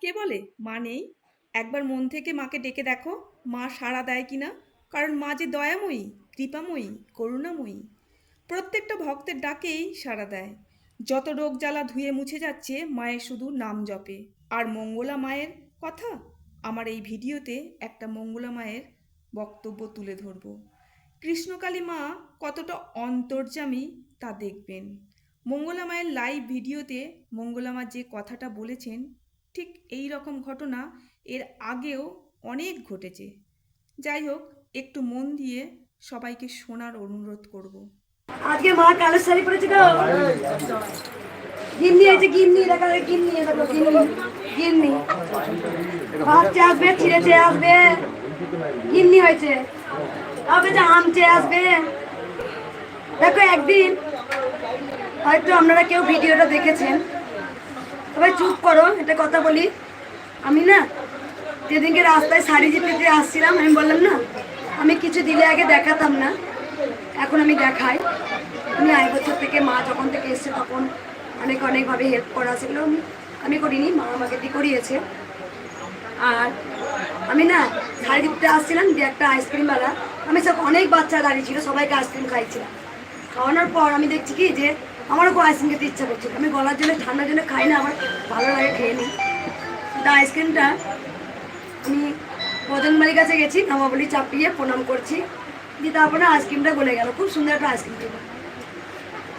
কে বলে? মা নেই। একবার মন থেকে মাকে ডেকে দেখো, মা সাড়া দেয় কিনা? কারণ মা যে দয়াময়ী, কৃপাময়ী, করুণাময়ী। প্রত্যেকটা ভক্তের ডাকেই সাড়া দেয়। যত রোগ জ্বালা ধুয়ে মুছে যাচ্ছে, মায়ের শুধু নাম জপে। আর মঙ্গলা মায়ের কথা? আমার এই ভিডিওতে একটা মঙ্গলা মায়ের বক্তব্য তুলে ধরব। কৃষ্ণকালী মা কতটা অন্তর্যামী তা দেখবেন। মঙ্গলা মায়ের লাইভ ভিডিওতে মঙ্গলা মা যে কথাটা বলেছেন ঠিক এই রকম ঘটনা এর আগেও অনেক ঘটেছে। যাই হোক, একটু মন দিয়ে সবাইকে শোনার অনুরোধ করব। আজকে মা কালো শাড়ি পরেছে গো। গিন্নি আছে গিন্নি, দেখা গিন্নি দেখো গিন্নি গিন্নি। চেয়ে আসবে ছিঁড়ে চেয়ে আসবে। গিন্নি হয়েছে। তবে যে আম চেয়ে আসবে। দেখো একদিন হয়তো আপনারা কেউ ভিডিওটা দেখেছেন। সবাই চুপ করো এটা কথা বলি। আমি না যেদিনকে রাস্তায় শাড়ি জিপে আসছিলাম, আমি বললাম না, আমি কিছু দিলে আগে দেখাতাম না, এখন আমি দেখাই। আমি আড়াই বছর থেকে মা যখন থেকে এসছে তখন অনেক অনেকভাবে হেল্প করা সেগুলো আমি করিনি, মা আমাকে দিয়ে করিয়েছে। আর আমি না শাড়ি দিতে আসছিলাম যে একটা আইসক্রিমওয়ালা আমি সব অনেক বাচ্চা দাঁড়িয়ে ছিল, সবাইকে আইসক্রিম খাইছিলাম খাওয়ানোর পর আমি দেখছি কি যে আমারও আইসক্রিম খেতে ইচ্ছা করছে আমি গলার জন্য, ঠান্ডার জন্য খাই না, আমার ভালো লাগে খেয়ে নিই। তা আইসক্রিমটা আমি মদনবাড়ির কাছে গেছি নামাবলি চাপিয়ে প্রণাম করছি। দিয়ে তারপরে আইসক্রিমটা গলে গেল। খুব সুন্দর একটা আইসক্রিম ছিল।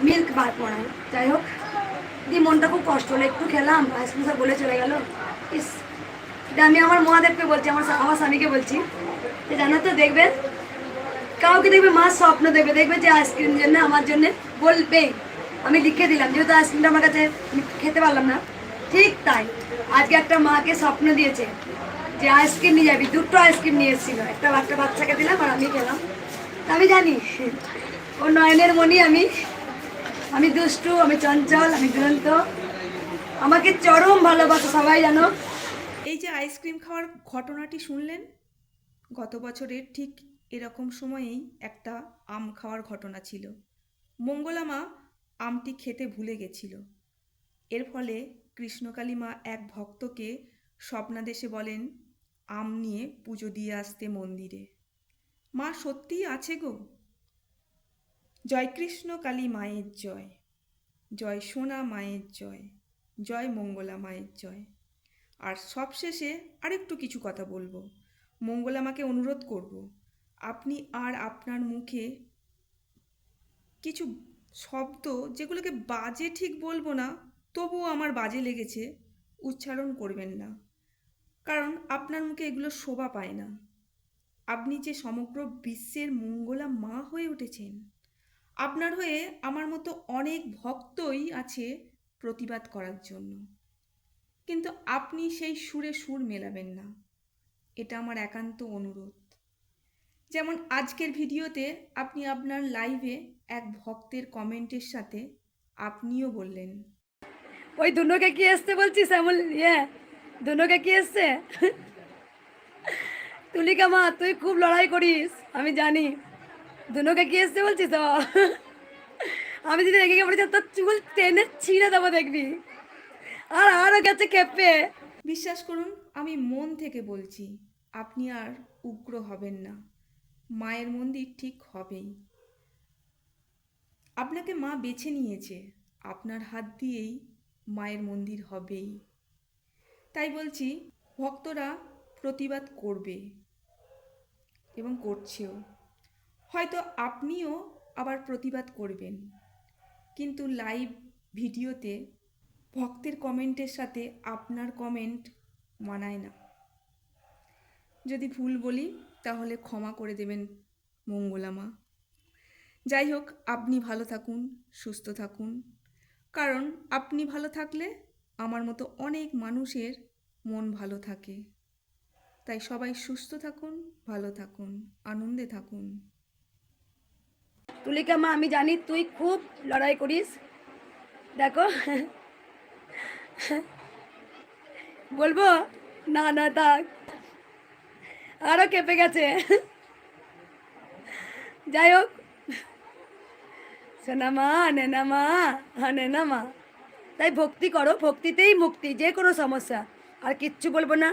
মিল্ক বার মনে যাই হোক, দিয়ে মনটা খুব কষ্ট হলো। একটু খেলাম আইসক্রিম সব গলে চলে গেল। ইস এটা আমি আমার মহাদেবকে বলছি, আমার আমার স্বামীকে বলছি, যে জানো তো, দেখবে, কাউকে দেখবে মা স্বপ্ন দেখবে। দেখবে যে আইসক্রিম জন্য আমার জন্য বলবে আমি লিখে দিলাম, যেহেতু আইসক্রিমটা আমার কাছে খেতে পারলাম না। ঠিক তাই, আজকে একটা মাকে স্বপ্ন দিয়েছে যে আইসক্রিম নিয়ে যাবি, দুটো আইসক্রিম নিয়ে এসেছিল। একটা বাচ্চা, বাচ্চাকে দিলাম আর আমি খেলাম। আমি জানি, ও নয়নের মনি আমি। আমি দুষ্টু, আমি চঞ্চল, আমি দুরন্ত। আমাকে চরম ভালোবাসো, সবাই জানো। এই যে আইসক্রিম খাওয়ার ঘটনাটি শুনলেন? গত বছরের ঠিক এরকম সময়েই একটা আম খাওয়ার ঘটনা ছিল। মঙ্গলা মা আমটি খেতে ভুলে গেছিল। এর ফলে কৃষ্ণকালী মা এক ভক্তকে স্বপ্নাদেশে বলেন, আম নিয়ে পুজো দিয়ে আসতে মন্দিরে। মা সত্যিই আছে গো? জয় কৃষ্ণ কালী মায়ের জয় জয় সোনা মায়ের জয় জয় মঙ্গলা মায়ের জয়। আর সবশেষে আরেকটু কিছু কথা বলব। মঙ্গলামাকে অনুরোধ করব, আপনি আর আপনার মুখে কিছু শব্দ যেগুলোকে বাজে ঠিক বলব না, তবুও আমার বাজে লেগেছে, উচ্চারণ করবেন না। কারণ আপনার মুখে এগুলো শোভা পায় না। আপনি যে সমগ্র বিশ্বের মঙ্গলা মা হয়ে উঠেছেন, আপনার হয়ে আমার মতো অনেক ভক্তই আছে প্রতিবাদ করার জন্য। কিন্তু আপনি সেই সুরে সুর মেলাবেন না। এটা আমার একান্ত অনুরোধ। যেমন আজকের ভিডিওতে আপনি আপনার লাইভে এক ভক্তের কমেন্টের সাথে আপনিও বললেন। ওই দুনোকে কি আসতে বলছিস এমন ইয়ে? দুনোকে কি এসছে? তুলিকা মা তুই খুব লড়াই করিস আমি জানি। দুনোকে কি এসছে বলছিস? তো আমি যদি রেগে বলেছি তোর চুল টেনে ছিঁড়ে দেবো দেখবি। আর আরও গেছে কেঁপে বিশ্বাস করুন আমি মন থেকে বলছি আপনি আর উগ্র হবেন না। মায়ের মন্দির ঠিক হবেই। আপনাকে মা বেছে নিয়েছে। আপনার হাত দিয়েই মায়ের মন্দির হবেই। তাই বলছি, ভক্তরা প্রতিবাদ করবে এবং করছেও। হয়তো আপনিও আবার প্রতিবাদ করবেন। কিন্তু লাইভ ভিডিওতে ভক্তের কমেন্টের সাথে আপনার কমেন্ট মানায় না। যদি ভুল বলি তাহলে ক্ষমা করে দেবেন মঙ্গলামা যাই হোক, আপনি ভালো থাকুন, সুস্থ থাকুন। কারণ আপনি ভালো থাকলে আমার মতো অনেক মানুষের মন ভালো থাকে। তাই সবাই সুস্থ থাকুন, ভালো থাকুন, আনন্দে থাকুন। তুলিকা মা, আমি জানি তুই খুব লড়াই করিস। দেখো। বলব, না না, থাক। আরও কেঁপে গেছে। যাই হোক। সোনা মা আনে না মা তাই ভক্তি করো, ভক্তিতেই মুক্তি, যে কোনো সমস্যা। আর কিচ্ছু বলব না।